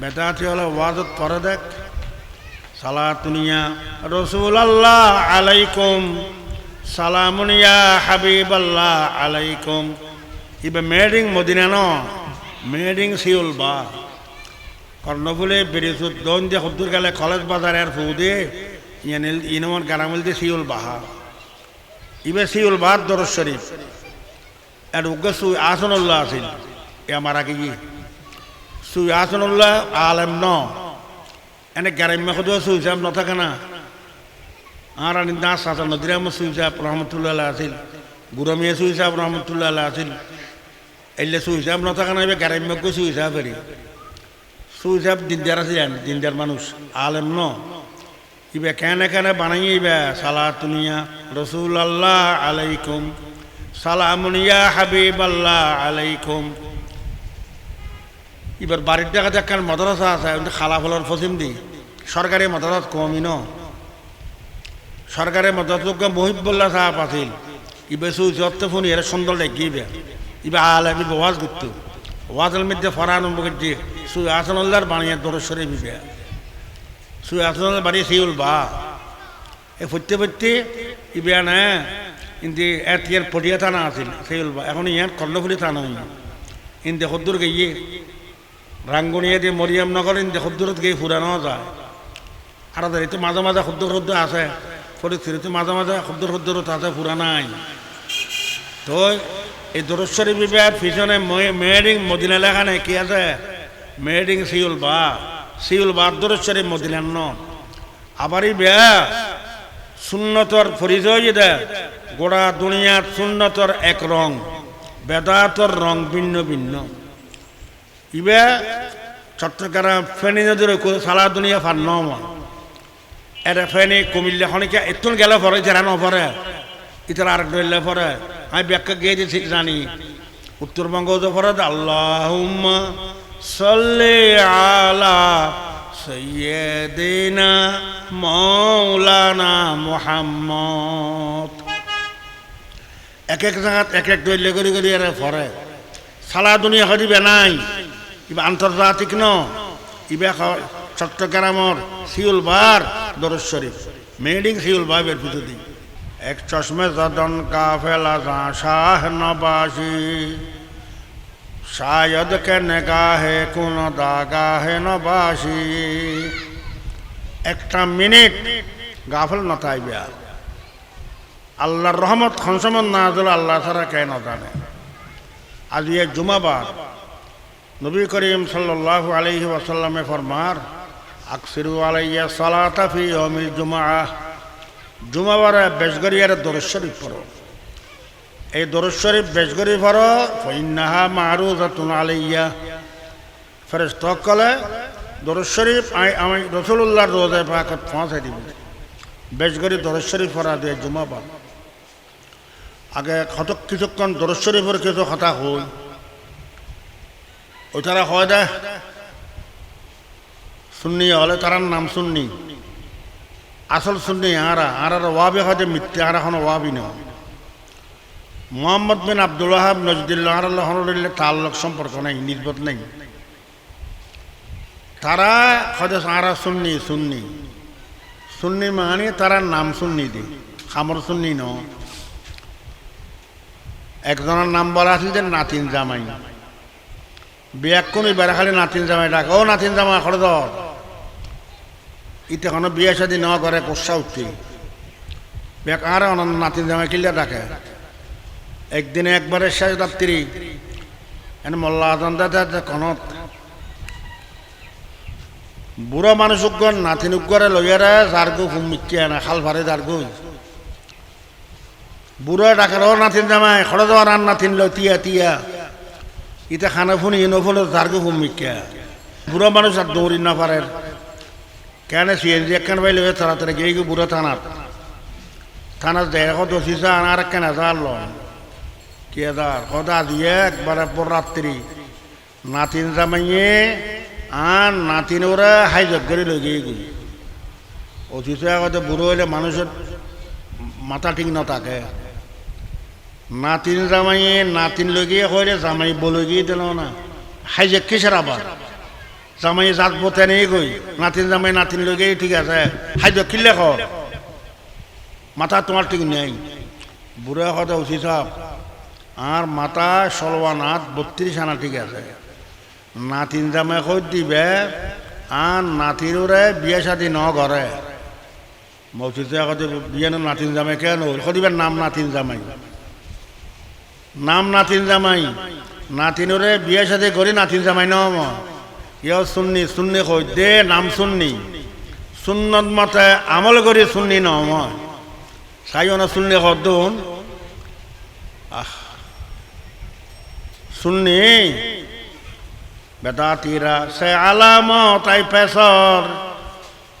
বেদাতি হলো ওয়াজত পরে দেখ। সালাতুনিয়া রসুল আল্লাহ আলাইকুম। সালামুনিয়া হাবিব আল্লাহ আলাইকুম। ইবে মেডিং মদিনা ন? মেডিং সিউল বা। কর্ণফুলে বেরিসুদ দন দিয়ে হদ্দুর গেলে কলেজ বাজার এর ফুদে ইয়ানিল ইনমন গারামিল দিয়ে সিউল বাহা। ইবে সিউল বাদ দরজ শরীফ। এর উগ্র আসনুল্লাহ আছিল এ আমার আগে সুই আসনুল্লাহ আলেম ন। এনে গ্যারাম্য সদুয়া সুই সাহেব নথাকে না। আর আনি দাস আসল নদিরাম সুই সাহেব রহমতুল্লাহ আছিল। গুরমিয়া সুই সাহেব রহমতুল্লাহ আছিল। এলে সুই সাহেব নথাকে না এবার গ্যারাম্য সুই সাহেব হেরি সুই সাহেব দিনদার আছিলেন দিনদার মানুষ আলেম ন। ইবে কেনে কেনে বানাই ইবে সালাতুনিয়া রসুল আল্লাহ আলাইকুম। সালামুনিয়া হাবিব আল্লাহ আলাইকুম। এবার বাড়ির দেখা দেখান মাদ্রাসা আছে খালাফলের ফসিম দি। সরকারি মাদ্রাস কমই ন। সরকারি মাদ্রাসা মহিবুল্লাহ সাহেব আছিল। ইবে সুইচ অর্থ ফোন, এর সুন্দর দেখিবে ইবে। আল ইবে ওয়াজ করতো। ওয়াজের মধ্যে ফরান করছে সুই আসনুল্লাহর বানিয়ে দরশ্বরে বিবে সুই আসনুল্লাহ বাড়ি সিউল বা। এ ফুটতে ফুটতে ইবে না ইন্দি এত ইয়ার পটিয়া থানা আছিল, সিউল বা। এখন ইয়ার কর্ণফুলি থানা হইল ইন্দে সদ্দুর গিয়ে রাঙ্গুনিয়া দিয়ে মরিয়াম নগর ইন্দে সদ্দুরত গিয়ে ফুরানো যায়। আর তো মাঝে মাঝে সদ্দুর সদ্দুর আছে পরিস্থিতি মাঝে মাঝে সদ্দুর সদ্দুরত আছে ফুরা নাই। তো এই দরশ্বরী বিবাহের পিছনে মেয়েডিং মদিনা লেখা নেই কি আছে? মেয়েডিং সিউল বা সিউল বা দরশ্বরী মদিনার ন। আবার এই বিয়া সুন্নতর পরিচয় যেটা গোড়া দুনিয়ার সুন্নতর এক রং বেদাতর রং ভিন্ন ভিন্ন। ইবে চট্টগ্রাম ফেনী নদীর সালা দুনিয়া ফার নমা এটা ফেনী, কুমিল্লা খনিকা এতুন গেলে পরে যারা নপরে ইতার আর ডলে পরে আমি ব্যাখ্যা গিয়ে দিয়েছি জানি। উত্তরবঙ্গ পরে আল্লাহ সাল্লি আলা সৈয়দিনা মৌলানা মোহাম্মদ। এক এক জায়গাত এক এক দৈল্য করি করি এর ফরে সালা দুনিয়া হরিবে নাই ইবা আন্তর্জাতিক ন। ইবা চট্টগ্রামর শিউল বার দরজ শরীফ। মেডিং শিউল বাবের ভিতরে এক চশমে জদন কাফেলা যা শাহ নবাসী। শায়দ কে নেগাহে কোন দাগাহে নবাসি। একটা মিনিট গাফল নথাইবে আল্লাহর রহমত খনসমত না আল্লাহ ছাড়া কে ন জানে। আজ ইয়ে জুমাবার নবী করিম সাল্লাহ আলহি ওয়াসাল্লামে ফরমার, আকসিরু আলাইয়া সালাতা ফি ইয়াউমিল জুমআ। জুমাবারে বেশগরিয়ার দরুদ শরীফ এই দরুদ শরীফ বেশগরি পড়ো, ফাইন্নাহা মারুজাতুন আলাইয়া। ফেরেশতা কলে দরুদ শরীফ আমি রাসূলুল্লাহর রোজায় পাকত পৌঁছে দিব। বেশগরি দরুদ শরীফ পড়া দিয়ে জুমাবার আগে কত কিছুক্ষণ দরুদ শরীফের কিছু কথা হই। ওই তারা হয় দে সুন্নি হলে তারার নাম সুন্নি। আসল সুন্নি আরা আর ওয়াবি হয় মিথ্যে আর এখন ওয়াবি না মোহাম্মদ বিন আব্দুল হাব নজদুল্লাহ আর তাল্লক সম্পর্ক নেই নির্বত নেই। তারা হয়তো আরা সুন্নি সুন্নি। সুন্নি মানে তারা নাম সুন্নি দি। খামর সুন্নি ন একজনের নাম বলা আছিল যে নাতিন জামাই। বিয়াক কোন বেড়া খালি নাতিন জামাই ডাক। ও নাতিন জামাই খড় ধর ইতে কোনো বিয়ে শাদি ন করে কোষা উঠছি বিয়াক আর নাতিন জামাই কিলিয়া ডাকে। একদিনে একবারে শেষ রাত্রি এনে মোল্লা আজন দাদা কনত বুড়ো মানুষ উগ্গর নাতিন উগ্গরে লইয়ারে যারগু ঘুম মিটিয়া না খাল ভারে যারগু বুড়ো ডাকার ও নাতিন জামাই খড় দেওয়ার আর নাতিন লো, তিয়া তিয়া। ইতে খানা ফুনি ইনো ফুলো যারগু ঘুম মিটিয়া বুড়ো মানুষ আর দৌড়ি না পারে। কেন সিএনজি একখান বাইলে তাড়াতাড়ি গিয়ে গিয়ে বুড়ো থানার। থানার দেখো দোষিসা আনার কেন হাজার লন। কে দার কদা দিয়ে একবারে পর রাত্রি নাতিন জামাইয়ে আর নাতিন ওরা হাই জগ্গরি লই গিয়ে গই অথিত আগতে বুড়ো হইলে মানুষের মাথা ঠিক ন থাকে। নাতিন জামাইয়ে, নাতিন লগিয়ে কইলে জামাই বলে গিয়ে দিল না। হাই যে কিসের আবার? জামাই জাত বতে নেই গই নাতিন জামাই নাতিন লগে ঠিক আছে খাদ্য কিনলে খ মাথা তোমার ঠিক নেই। বুড়া কথা উচিত সব আর মাথা সলওয়া নাথ বত্রিশ আনা ঠিক আছে। নাতিন জামাই কই দিবে আর নাতিরে বিয়ে শাদি ন ঘরে আগতে বিয়ে নাতিন জামাই কেন সদিবার নাম নাতিন জামাই। নাম নাতিন জামাই। নাতিনরে বিয়ে সাথে করি নাতিন জামাই ন ইয় শুননি শুননি কই দে, নাম শুননি সুন্নত মতে আমল করি শুননি ন মই সাইও না শুননি কদ্দুন আহ। বেটা তীরা সে আলামত আই পেশর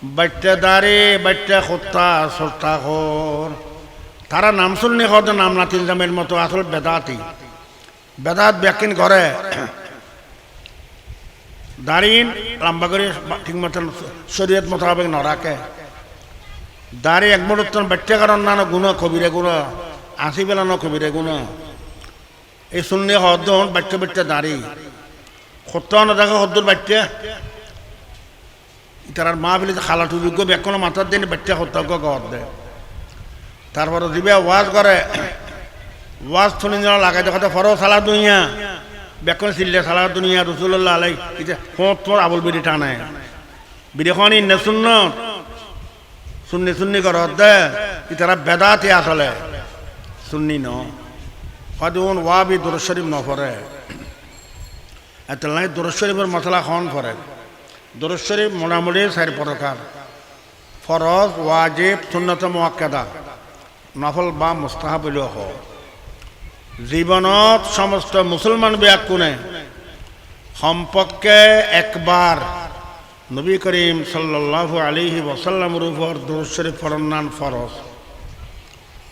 বাচ্চা দাঁড়ে বাচ্চা খোত্তা সত্তা খোর তারা নাম শুননি কত, নাম নাতিন জামের মতো আসল বেদাতি। বেদাত ব্যাখ্যান করে দাঁড়িন লম্বা করে ঠিক মতন শরীয়ত মোতাবেক ন রাখে দাঁড়ি এক মুহূর্ত বাচ্চা কারণ না না গুণ, কবিরে গুণ আসি বেলা ন কবিরে গুণ। এই শুননি হদ্দ বাচ্চা বাচ্চা দাঁড়ি। সত্য না দেখে হদ্দুর বাচ্চা তার মা বলে খালাটু যোগ্য ব্যাখ্যান মাথার দিন বাচ্চা সত্য গদ দেয় তারপরে দিবে ওয়াজ করে। ওয়াজ শুনি যেন লাগাই দেখাতে ফর সালা দুনিয়া। বেকন চিল্লে সালা দুনিয়া রসুল্লাহ আলাই এটা ফোঁত ফোঁত আবুল বিড়ি টানে। বিড়িখন ইন্নে শূন্য শুননি শুননি কর, দে। তারা বেদাতে আসলে। শুননি ন। হদুন ওয়া বি দুরুদ শরীফ নফরে এত নাই দুরুদ শরীফের মশলা খন ফরে দুরুদ শরীফ মোটামুটি চার প্রকার। ফরজ, ওয়াজিব, সুন্নত মোয়াক্কেদা নফল বা মুস্তাহাব হোক জীৱনত সমস্ত মুছলমান ব্যাকুণে সম্পৰ্কে একবাৰ নবী করিম সাল্লাল্লাহু আলাইহি ওয়াসাল্লামের উপর দরুদ শরীফ ফরনান ফরজ।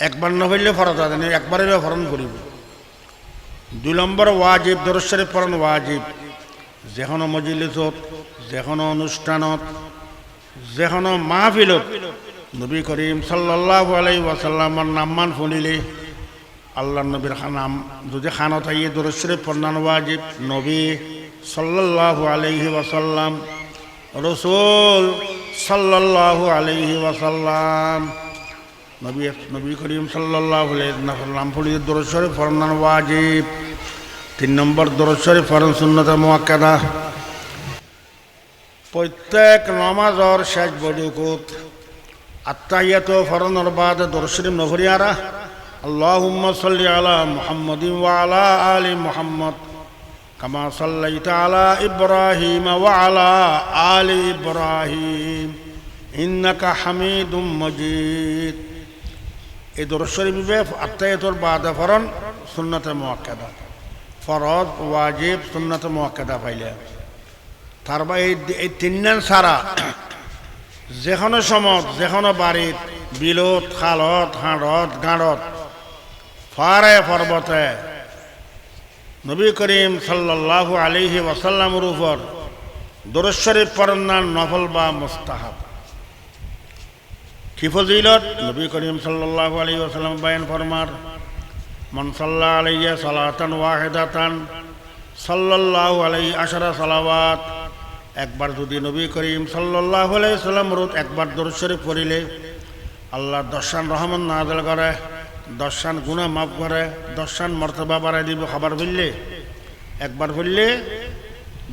একবার না হইলে ফরজ আছে একবার ফরন করিব। দুই নম্বর ওয়াজিব, দরুদ শরীফ ফরন ওয়াজিব। যে কোনো মজলিসত যে কোনো অনুষ্ঠানত যে কোনো মাহফিলত নবী করিম সাল্লাল্লাহু আলাইহি ওয়াসাল্লামের নামমান শুনিলে আল্লাহ নবীর নাম যদি খানত আইয়ে দরুদ শরীফ ফরনান ওয়াজিব। নবী সাল্লাল্লাহু আলাইহি ওয়াসাল্লাম, রসুল সাল্লাল্লাহু আলাইহি ওয়াসাল্লাম, নবী নবী করিম আলাইহি নাম দরুদ শরীফ ফরনান ওয়াজিব। তিন নম্বর দরুদ শরীফ ফরন সুন্নত মুআক্কাদা। প্রত্যেক নমাজর শেষ বডুকুত আত্মাইয়াত ফরনর বাদ দর্শরিম নভরিয়ারা اللهم صل আলা محمد وعلى آل محمد كما صليت على إبراهيم وعلى آل إبراهيم إنك حميد مجيد এই দরশ্বরী বিবেক আত্মায়তর বাদা ফরন সুন্নতে মোয়াক্কাদা ফরজ, ওয়াজিব, সুন্নতে মোয়াক্কাদা পাইলে। তারপর মানে এই তিন সারা যে কোনো সমত যে কোনো বাড়িত, বিলত, খালত, হাঁড়ত, গাঁড়ত ফারে পর্বতে। নবী করিম সাল্লাল্লাহু আলিহি ওয়াসাল্লামের উপর দরুদ শরীফ পড়নার নফল বা মুস্তাহাব। কি ফজিলত? নবী করিম সাল্লাল্লাহু আলি ওয়াসাল্লাম বায়ান ফরমার, মান সাল্লা আলাইহি সালাতান ওয়াহিদাতান, সাল্লাল্লাহু আলাইহি আশারা সালাওয়াত। একবার যদি নবী করিম আলাইহি সাল্লাম রোজ একবার দরুদ শরীফ পড়িলে, আল্লাহ দর্শন রহমান নাজল করে দর্শন গুণা মাফ করে দর্শন মর্তবা বাড়াই দিব খাবার বললে একবার বললে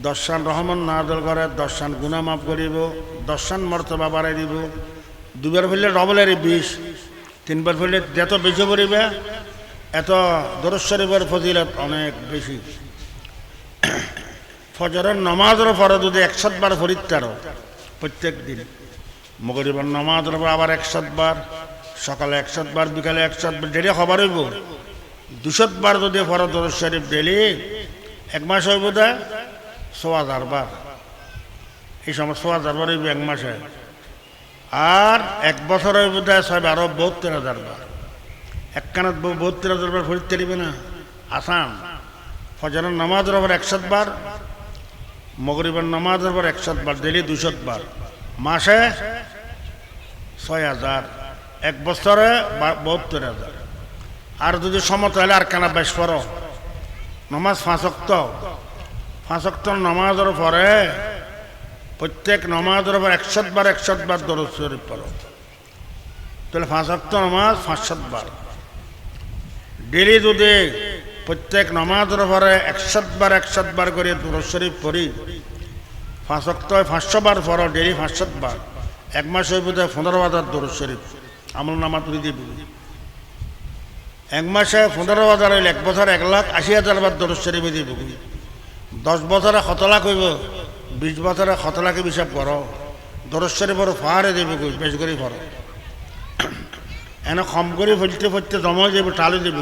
দর্শন রহমান নাজল করে দর্শন গুণা মাফ করিব দর্শন মর্তবা বাড়াই দিব। দুবার ফেললে ডবলের বিষ তিনবার ফেললে যত বেশি পড়িবে, এত দরজ শরীফের ফজিলত অনেক বেশি। ফজরের নমাজের পরে যদি একশতবার ফরিত্তারও প্রত্যেক দিন। মগরিবার নমাজের পর আবার একশতবার, সকালে একশতবার, বিকালে একশতবার ডেলি খবর হইব। দুশতবার যদি ফর দরজ শরীফ ডেলি এক মাস হইব দে ছ বার এই সময় ছ বার হইব এক মাসে। আর এক বছর হইব দে, ছয় বারো বহত্তর হাজার বার। একখানত বহত্তর হাজার বার ফরিতে দিবে না। আসাম, ফজরের নামাজের ওপর একশত বার মগরিবের নামাজের ওপর একশত বার ডেলি দুশত বার মাসে ছয় হাজার, এক বছরে বহত্তর হাজার। আর যদি সমত হলে আর কেনা বেশ পড়ো নমাজ ফাঁসক্ত ফাঁসক্ত নমাজের পরে প্রত্যেক নমাজের উপর একশত বার একশত বার দরজ শরীফ পড়ো। তাহলে পাঁচাত্ত নমাজ পাঁচশত বার ডেলি যদি প্রত্যেক নমাজের উপরে একশত বার একশত বার করে দরজ শরীফ পড়ি। পাঁচক্ত পাঁচশো বার পড়ো ডেলি পাঁচশত বার এক মাস হয়ে বোধ হয় পনেরো হাজার দরজ শরীফ। আমল নামা তুলি দিব। এক মাসে পনেরো হাজার হইলে এক বছর এক লাখ আশি হাজার বার দরজ শরীফে দিব। দশ বছরে কত লাখ হইব? বিশ বছরে কত লাখে হিসাব করো। দরজ শরীফের ফাহারে দেবে বেশি করে পড়ো। এনে কম করে ফলতে ফলতে জমা যাবে টালে দেবে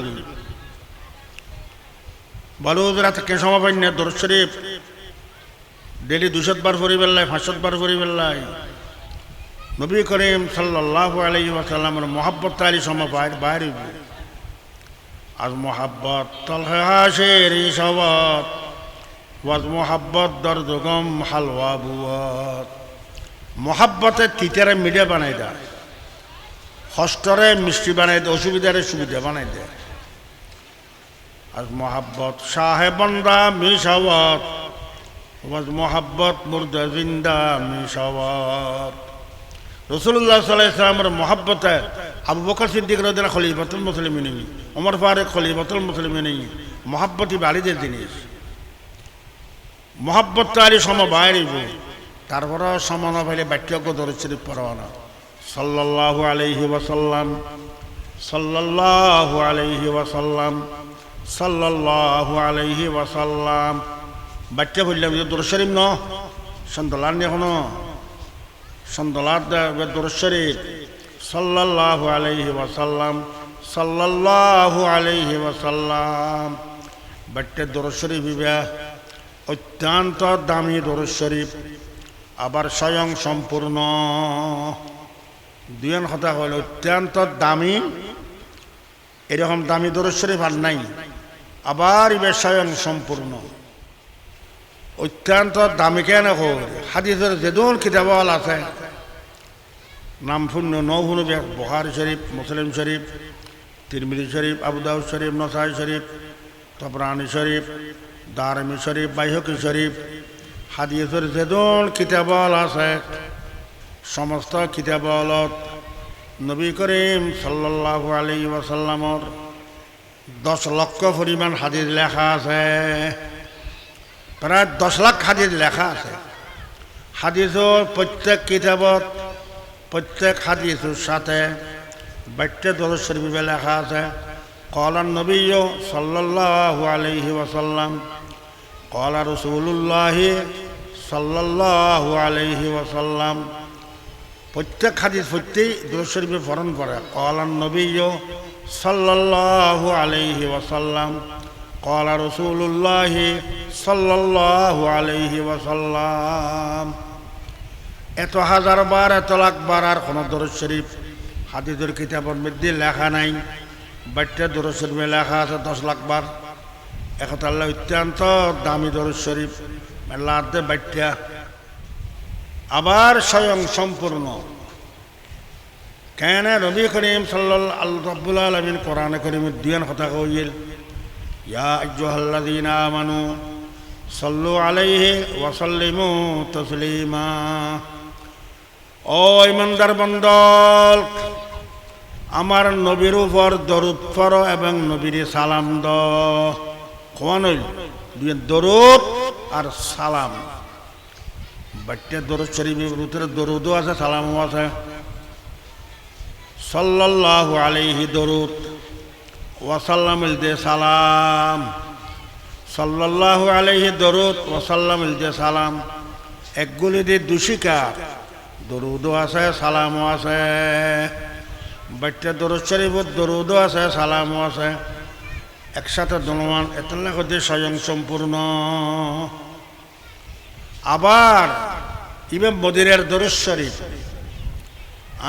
বলো রাতে কে সময় পাই না দরজ শরীফ ডেলি দুশত বার ফরি বেল্লাই পাঁচশত বার ফরি বেল্লাই নবী করিম সাল্লাহ আলাই ওয়াসাল্লামের মোহাব্বত আলী সময় বাইরে আজ মোহাব্বত তলহে হাসের সবত ওয়াজ মোহাব্বত দর্দগম হালওয়া বুয়ত মোহাব্বতের তিতারে মিডিয়া বানাই দেয়। হস্তরে মিষ্টি বানাই দেয়, অসুবিধারে সুবিধা বানাই দেয়। আজ মোহাব্বত সাহেবন্দা মিশাবত ওয়াজ মোহাব্বত মুর্দা জিন্দা মিশাবত রসুল্লাহ সাল্লাহ ইসলামের মোহাব্বতে আবু বকর সিদ্দিক রদিনা খলিফাতুল মুসলিম নেই ওমর ফারুক খলিফাতুল মুসলিম নেই মোহাব্বতই বাড়িদের জিনিস। মোহাব্বত আলী সম বাইরিব তারপরে সমান পাইলে বাক্যজ্ঞ দরচরিত পরওয়ানা সাল্লাল্লাহু আলাইহি ওয়াসাল্লাম, সাল্লাল্লাহু আলাইহি ওয়াসাল্লাম সাল্লাল্লাহু আলাইহি ওয়াসাল্লাম। বাক্য বললাম যে দরশরীফ ন সন্তলার নিয়ে এখনও সন্তলার দরশরীফ সাল্লাল্লাহু আলাইহি ওয়াসাল্লাম, সাল্লাল্লাহু আলাইহি ওয়াসাল্লাম। বাক্যে দরশরীফ বিবাহ অত্যন্ত দামি শরীফ, আবার স্বয়ং সম্পূর্ণ। দুজন কথা হল, অত্যন্ত দামি, এরকম দামি দরুদ শরীফ আর নাই। আবার ইবে স্বয়ং সম্পূর্ণ। অত্যন্ত দামি কেন হাদিসের যেদন কিতাবল আছে। নাম শূন্য, নৌ শুনো বহার শরীফ, মুসলিম শরীফ তিরমিদি শরীফ আবুদাউ শরীফ, নসাই শরীফ, তবরানি শরীফ, দারমি শরীফ, বাইহকি শরীফ, হাদিসের যেদন কিতাবল আছে। সমস্ত কিতাবলত নবী করিম সাল্লাল্লাহু আলী ওয়াসাল্লামর দশ লক্ষ পরিমাণ হাদিস লেখা আছে। প্রায় দশ লাখ হাদিস লেখা আছে। হাদিসর প্রত্যেক কিতাবত প্রত্যেক হাদিসের সাথে বাক্য দরজ লেখা আছে। কলার নবী সাল্লাহ আলহি ওসাল্লাম কলা রসুল্লাহি সাল্লাহ আলহি ওসাল্লাম প্রত্যেক হাদিস প্রত্যেক দরজ শরীফে ফরণ করে কলার নবী صلى الله عليه وسلم قال رسول الله صلى الله عليه وسلم এত হাজার বার এত লাখ বার আর কোনো দরজ শরীফ হাদিসের কিতাবের মধ্যে লেখা নাই বাট্টা দরজ শরীফে লেখা আছে দশ লাখ বার একতাল্লাহ অত্যন্ত দামি দরজ শরীফ মেলাতে বাট্টা আবার স্বয়ং সম্পূর্ণ কেন রবি করিম সাল্লাল আল রব্বুল আলমিন কোরআন করিম দুয়ান কথা কইল ইয়া আজ্জুহাল্লাযীনা আমানু সাল্লু আলাইহি ওয়া সাল্লিমু তাসলিমা। ও ইমানদার বন্দল আমার নবীর উপর দরুদ ফর এবং নবীর সালাম দ কোন দরুদ আর সালাম। বাট্যে দরুদ ভিতরে দরুদও আছে, সালামও আছে। সাল্লাল্লাহু আলাইহি দরুদ ওয়াসাল্লাম দে সালাম। সাল্লাল্লাহু আলাইহি দরুদ ওয়াসাল্লাম দে সালাম। একগুলি দিয়ে দুশিকার দরুদও আছে, সালামও আছে। বাচ্চা দরুদ শরীফত দরুদও আছে, সালামও আছে। একসাথে দনমান এতলা হতে স্বয়ং সম্পূর্ণ। আবার ইবে মদিরের দরুদ শরীফ।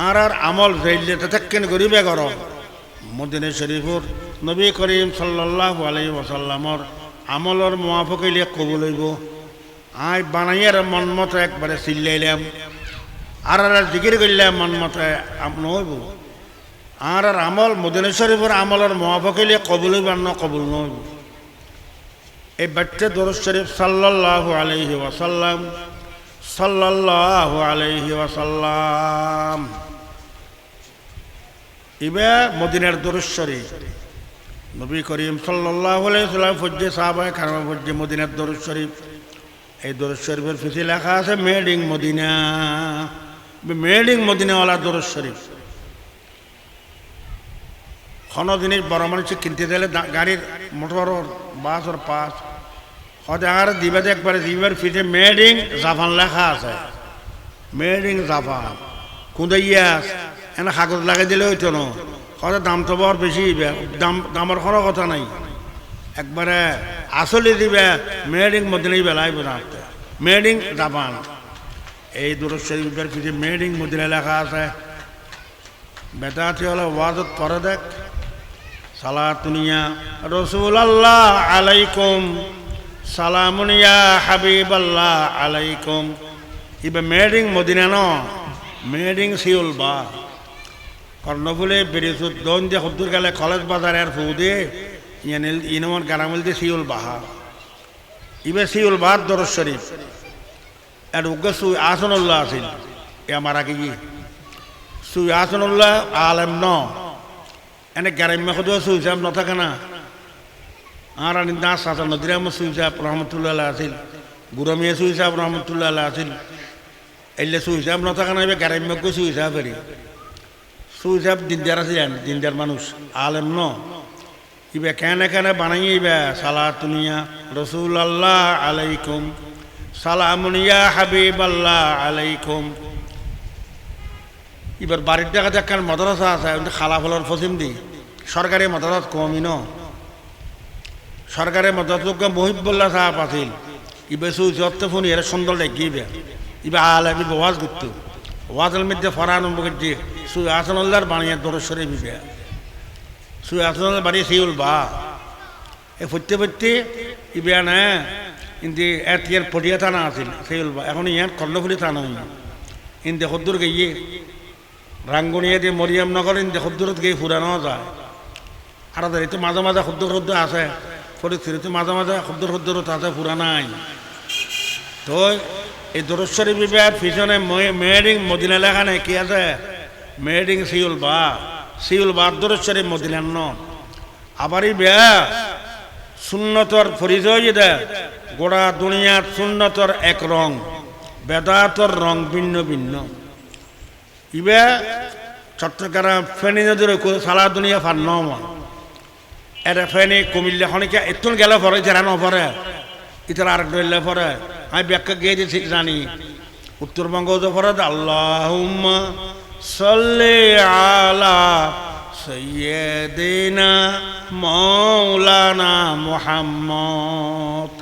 আর আর আমল যাইলে তেকেন গরিবে গর মদিনে শরীফর নবী করিম সাল্লাল্লাহু আলাইহি ওয়াসাল্লামর আমলর মুয়াফক হইলে কবুল হইব। আই বানাইয়ার মন মতো একবারে চিল্লাইলাম আর আর জিকির করলাম মন মতো নহইব আর আর আমল মদিনে শরীফর আমলের মুয়াফক হইলে কবুল হইব আর ন কবুল নহইব এই বাচ্চা দরজ শরীফ সাল্লাল্লাহু আলাইহি ওয়াসাল্লাম, সাল্লাল্লাহু আলাইহি ওয়াসাল্লাম। ইবে মদিনার দরুশ্বরী নবী করিম আলাইহি সাল্লাম ফজ্জে সাহাবায়ে কারাম ফজ্জে মদিনার দরুদ এই দরুদ শরীফের লেখা আছে made in Medina made in মদিনাওয়ালা দরুদ শরীফ। কোনো জিনিস, বড় মানুষ কিনতে দিলে গাড়ির মোটর, বাস ওর পাস হয়তো আর দিবে একবারে, দিবার পিঠে মেড ইন জাপান লেখা আছে। মেড ইন জাপান কুদাইয়াস এনে কাগজ লাগাই দিলে হইতো না? হয়তো দাম তো বড় বেশি দাম দামের কোনো কথা নাই। একবারে আসলে দিবে মেড মদিনাই বেলাই বোঝাতে মেড জাপান। এই দূর শরীফের পিঠে মেড মদিনা লেখা আছে? বেটাটি হলো ওয়াজত পরে দেখ। সালাতুনিয়া রসুল আল্লাহ আলাইকুম। সালামুনিয়া হাবিব আল্লাহ আলাইকুম। ইবে মেডিং মদিনা ন? মেডিং সিউল বা। কর্ণফুলে বেরিয়েছো, দন যে হদ্দুর গেলে কলেজ বাজার আর ফৌদে ইয়ানিল ইনমন গারামিল দিয়ে সিউল বাহা। ইবে সিউল বাহার দরজ শরীফ। আর উগ্র সুই আসনুল্লাহ আছিল এ আমার আগে গিয়ে সুই আসনুল্লাহ আলেম ন। এনে গ্যারাম্য খুদ সুইসাব নথাকে না? আর আনি দাস সাথে নদীরাম সুইসাব রহমতুল্লাহ আছিল গুরমিয়া সুইসাব রহমতুল্লাহ আছিল এলে সুইসাব নথাকে না এবার গ্যারাম্যক সুইসাব ফেরি সুইসাব দিনদার আছে জান, দিনদার মানুষ, আলেম ন। ইবে কেন কেন বানাই ইবে সালাতুনিয়া রসুল আল্লাহ আলাইকুম। সালামুনিয়া হাবিব আল্লাহ আলাইকুম। এবার বাড়ির দেখা যাক মাদ্রাসা আছে খালা ফলর ফসিম দি। সরকারি মাদ্রাস কমই ন। সরকারি মাদ্রাসা মহিবুল্লাহ সাহেব আছিল। ইবে সু যত ফোন এর সুন্দর লেগিবে ইবে। আলামি ওয়াজ করতো। ওয়াজের মধ্যে ফরান যে সু আসনুল্লাহর বানিয়ে দরসরে বিবে সু আসনুল্লাহ বাড়ি সিউল বা। এ ফুটতে ফুটতে ইবে না কিন্তু এত ইয়ার পটিয়া থানা আছিল, সিউল বা। এখন ইয়ার কর্ণফুলি থানা হইল ইন্দে হদ্দুর গিয়ে রাঙ্গুনিয়া দিয়ে মরিয়াম নগর ইন্দে হদ্দুরত গিয়ে ফুরানো যায়। আর তো মাঝে মাঝে হদ্দুর হদ্দু আছে। ফরিদপুরিতে মাঝে মাঝে হদ্দুর হদ্দুরত আছে, ফুরা নাই। তো এই দরশ্বরী বিবাহের পিছনে মেয়েডিং মদিনা লেখা নেই, কি আছে? মেয়েডিং সিউল বা সিউল বা দরশ্বরী মদিনার ন আবার এই বেয়া সুন্নতর পরিচয় যেটা গোড়া দুনিয়ার সুন্নতর এক রং, বেদাতর রং ভিন্ন ভিন্ন। ইবে চট্টগ্রাম ফেনী নদীর সারা দুনিয়া ফার নম এটা ফেনী, কুমিল্লা, খনিকা, এতুন গেলে পরে, যারা নপরে, ইতারা আরেক ডইলে পরে। আমি ব্যাখ্যা গিয়ে দিয়েছি, জানি। উত্তরবঙ্গ তো পরে আল্লাহ সল্লে আলা সৈয়দিনা মৌলানা মোহাম্মদ।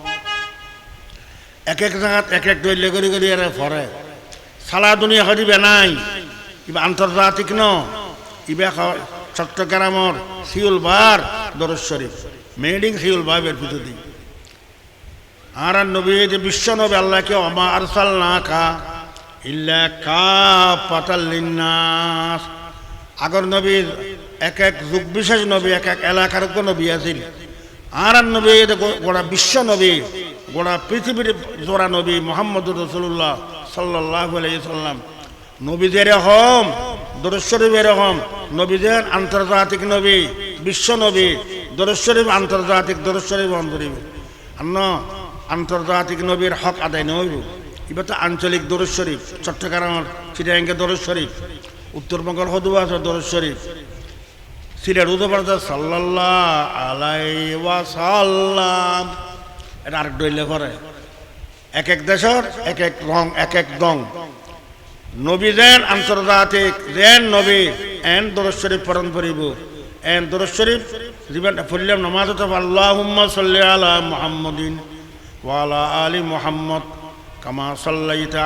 এক এক জায়গাত এক এক দৈল্য করি করি এরা ফরে। সালা দুনিয়া নাই, ইবা আন্তর্জাতিক ন, ইবা চট্টগ্রামর শিউল বার দরজ শরীফ। মেডিং শিউল বাবের ভিতর দিই আর নবী, যে বিশ্ব নবী, আল্লাহকে অমা আরসাল না খা ইল্লা কা পাতাল্লিনাস আগর নবীর এক এক যুগ বিশেষ নবী, এক এক এলাকার নবী আছিল। আর নবী, যে গো- গোটা বিশ্ব নবী গোটা পৃথিবীর জোড়া নবী মোহাম্মদ রসুল্লাহ সাল্লাহ সাল্লাম। নবীদের এরকম দরশ্বরীফ এরকম, নবীদের আন্তর্জাতিক নবী, বিশ্ব নবী দরশ্বরীফ আন্তর্জাতিক দরশ্বরীফ অন্তরীফ আন্তর্জাতিক নবীর হক আদায় নইব এবার তো আঞ্চলিক দরজ শরীফ, চট্টগ্রামের চিটাঙ্গে দরজ শরীফ, উত্তরবঙ্গের হদুয়া দরজ শরীফ, সিলেট উদয়পাড়া সাল্লাল্লাহ আলাই ওয়াসাল্লাম। এটা আরেক ডইলে করে, এক এক দেশের এক এক রং, এক এক দং নবী যেন আন্তর্জাতিক, যেন নবী, এন দরজ শরীফ পরণ করিব। এন দরজ শরীফ জীবন ফুল্লাম নমাজ তো আল্লাহুম্মা সাল্লি আলা মুহাম্মাদিন। ওয়ালা আলি মুহাম্মদ কামা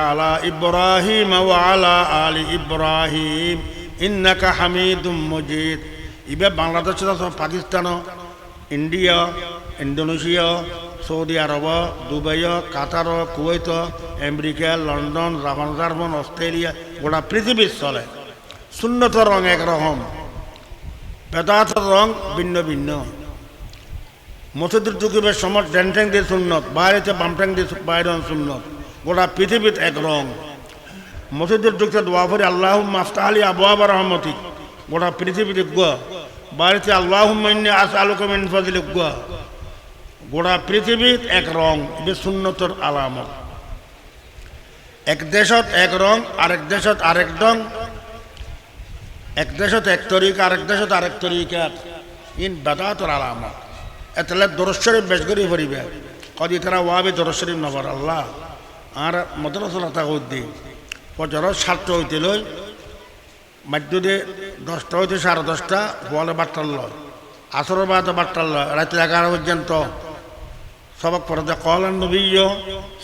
আলা ইব্রাহিম ওয়ালা আলি ইব্রাহিম ইন্নাকা হামিদুম মজিদ। ইবে Bangladesh Pakistan, India, Indonesia, Saudi Arabia, Dubai, Qatar Kuwait America, London, Japan, German, Australia, গোটা পৃথিবীর চলে। শূন্যত রং একরকম বেদাতের রং ভিন্ন ভিন্ন। মসজিদের টুকিবের সময় ড্যান্টেং দিয়ে সুন্নত বাইরেতে বামট্যাং দিয়ে বাইরে সুন্নত। গোটা পৃথিবীত এক রং। মসজিদের ঢুকতে দোয়া আল্লাহ মাফতা আলী আবু আবার রহমতি গোটা পৃথিবীতে গুয়া বাড়িতে আল্লাহ মাইনে আস আলোকমিন ফজিলে গুয়া গোটা পৃথিবীত এক রং বে সুন্নতর আলামত। এক দেশত এক রং, আরেক দেশত আরেক রং এক দেশত এক তরিকা, আরেক দেশত আরেক তরিকা ইন বেদাতর আলামত। এতলে দরশ্বরী বেশ করি ভরিবে কদি তারা ওয়াবি দরশ্বরী নবর, আল্লাহ। আর মদরসলতা উদ্দি পচর সাতটা হইতে লই মাধ্যদে দশটা হইতে সাড়ে দশটা বলে বার্তার লয় আসর বাদ বার্তার লয় রাত্রি এগারো পর্যন্ত। সবক পড়তে কলান নবী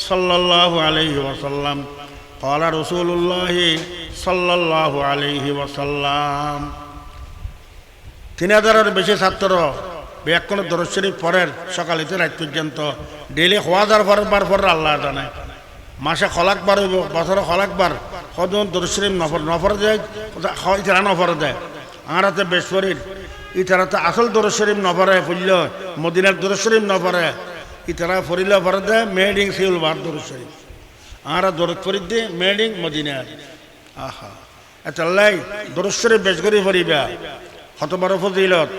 সাল্লাল্লাহু আলাইহি ওয়াসাল্লাম, কলা রসুল্লাহ সাল্লাল্লাহু আলাইহি ওয়াসাল্লাম। তিন হাজারের বেশি ছাত্র ব্যাকরণ দরশ্বরী পরের সকালেতে রাত পর্যন্ত। ডেলি হওয়া যার পর বার পর আল্লাহ জানে। মাসে খলাকবার হইব, বছরে খলাকবার কদম দরশ্বরী নফর নফর দেয় ইতারা নফর দেয়। আর হাতে বেশরির ইতারাতে আসল দরশ্বরীম নফরে ফুলল, মদিনার দরশ্বরীম নফরে। ইতারা ফরিল ফর দেয় মেডিং সিউল বার দরশ্বরী আর দরদ ফরিদ দে মেডিং মদিনার। আহা। এতাল্লাই দরশ্বরী বেশ করে ফরিবা কত বড় ফজিলত।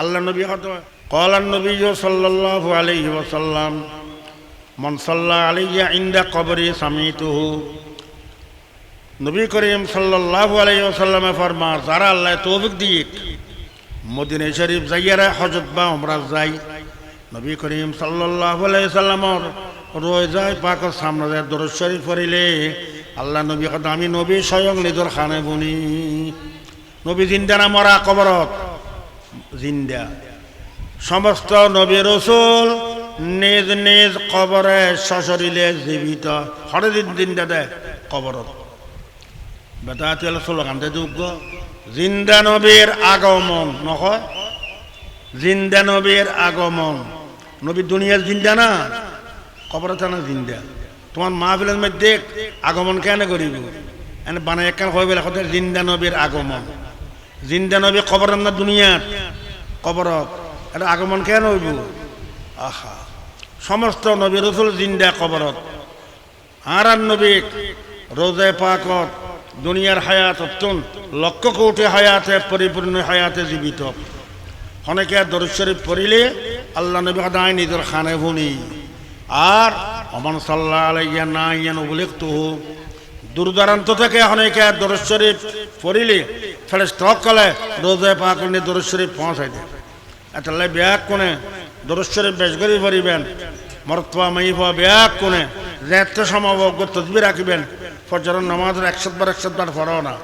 আল্লাহ নবী কত قال النبي صلى الله عليه وسلم من صلى علي عند قبري سميته নবী করিম সাল্লাল্লাহু আলাইহি ওয়াসাল্লামে ফরমা যারা আল্লাহ তৌফিক দিয়ে মদিনা শরীফ যাইয়ারা হজরত বা উমরা যাই নবী করিম সাল্লাল্লাহু আলাইহি সাল্লামর রয়ে যায় পাকের সামনে যায় দরুদ শরীফ পড়িলে আল্লাহ নবী কথা আমি নবী স্বয়ং নিজের খানে বুনি নবী জিন্দা না মরা কবরত জিন্দা সমস্ত নবী রসুল নিজ নিজ কবরে সশরীরে জীবিত। হরে দিন জিন্দা দেয় কবরত। বেটা তেল স্লোগান যোগ্য জিন্দা নবীর আগমন নকয় জিন্দা নবীর আগমন। নবী দুনিয়ার জিন্দা না, কবরত না জিন্দা। তোমার মা মাহফিলের মধ্যে আগমন কেন করিব? এনে বানাই একখান গেলে কথা জিন্দা নবীর আগমন। জিন্দা নবী কবর না দুনিয়ার, কবরত। আগমন কেন হইব? আহা, সমস্ত নবী রসুল জিন্দা কবরত। আর আর নবী রোজে পাকত, দুনিয়ার হায়াত অত্যন্ত লক্ষ কোটি হায়াতে, পরিপূর্ণ হায়াতে জীবিত। অনেকে দরশ্বরী পড়িলে আল্লাহ নবী সদায় নিজের খানে ভুনি আর অমন সাল্লাহ আলাইয়া না ইয়ান উল্লেখ তো দূরদারান্ত থেকে অনেকে শরীফ পড়িলে ফেলে স্টক কলে রোজে পাক নিয়ে শরীফ পৌঁছাই দেয়। এতালে ব্যাগ কোনে? দরজ শরীফ বেশ করে পড়িবেন। মরতবা মাইফা ব্যাগ কোনে? যেতে সমবজ্ঞ তসবি রাখিবেন ফজর নামাজের একশতবার একশতবার ফরো না।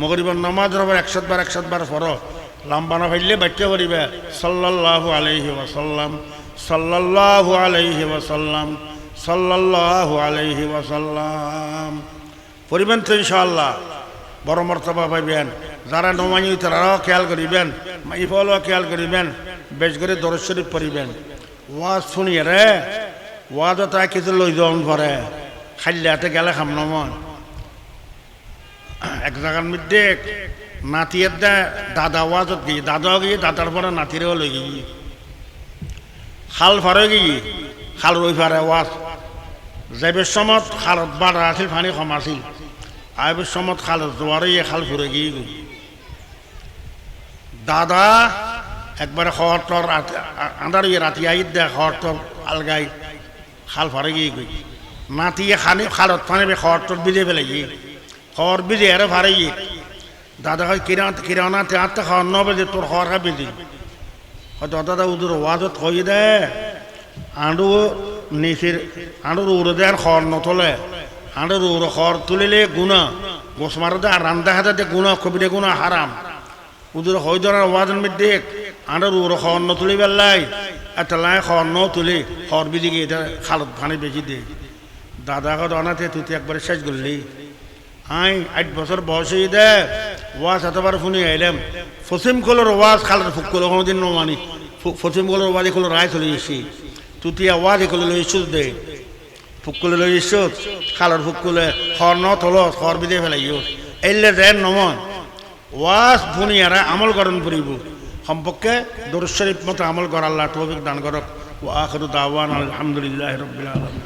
মগরিবর নামাজের আবার একশতবার একশতবার ফরো লম্বা না ফাইলে বাচ্চা পড়িবে। সাল্লাল্লাহু আলাইহি ওয়াসাল্লাম, সাল্লাল্লাহু আলাইহি ওয়াসাল্লাম, সাল্লাল্লাহু আলাইহি ওয়াসাল্লাম। পড়িবেন তো ইনশাআল্লাহ। বড় মর্তবা পাইবেন। যারা নমানি তারাও খেয়াল করিবেন। ইফলও খেয়াল করিবেন। বেশ করে দরজ শরীফ ওয়াজ শুনিয়ে রে, ওয়াজও তা কিছু লই যাওয়ান পরে খাইলে গেলে খাম নমন এক জায়গার মধ্যে নাতিয়ের দে, দাদা ওয়াজত গিয়ে, দাদাও গিয়ে, দাদার পরে নাতিরেও লই গিয়ে। খাল ফারে গিয়ে, খাল রই ফারে ওয়াজ। যাইবের সমত খালত বাড়া আছিল, ফানি কম আছিল। আইবের সমত খাল জোয়ারে খাল ফুরে গিয়ে দাদা একবারে খরটর আন্দার ইয়ে রাতি আইত দে খরটর আলগাই খাল ফারে গিয়ে গই। নাতিয়ে খানি খালত ফানি বে খরটর বিজে ফেলে গিয়ে। খর বিজে এরে ফারে গিয়ে। দাদা হয় কিরা কিরানা তে আত্মা খাওয়ার ন বেজে তোর খর খা বিজি। হয়তো দাদা উদুর ওয়াজত হয়ে দে। আঁডু নিচের আঁডুর উড়ে দেয় খড় নতলে। আঁডুর উড়ে খড় তুলিলে গুণা। গোস মারতে আর রান্দা হাতে গুণা কবিরে গুণা হারাম। উদুর হয়ে ধরার ওয়াজন মধ্যে আঁডুর উড়ে খড় নতুলি বেল্লাই। একটা লাই খড় তুলি খড় বিজি গিয়ে খালত ফানি বেশি দে। দাদা কত অনাথে তুই একবারে শেষ করলি। আই, আট বছর বয়স হয়ে দে, ওয়াজ এতবার শুনি আইলাম। ফসিম কলোর ওয়াজ খালের ফুক কলো কোনোদিন নমানি ফসিম কলোর ওয়াজ এগুলো রায় চলে এসি তুতিয়া ওয়াজ এগুলো ইস্যুস দে। ফুকলে লই ইস্যুস খালের ফুকলে খর ন তল খর বিদে ফেলাই এলে দেন নমন। ওয়াজ ভুনিয়ারা আমল করেন ফুরিব সম্পর্কে দরুদ শরীফ মতো আমল করা, আল্লাহ তৌফিক দান করক। ও আখরুদ আওয়ান আলহামদুলিল্লাহ আলামিন।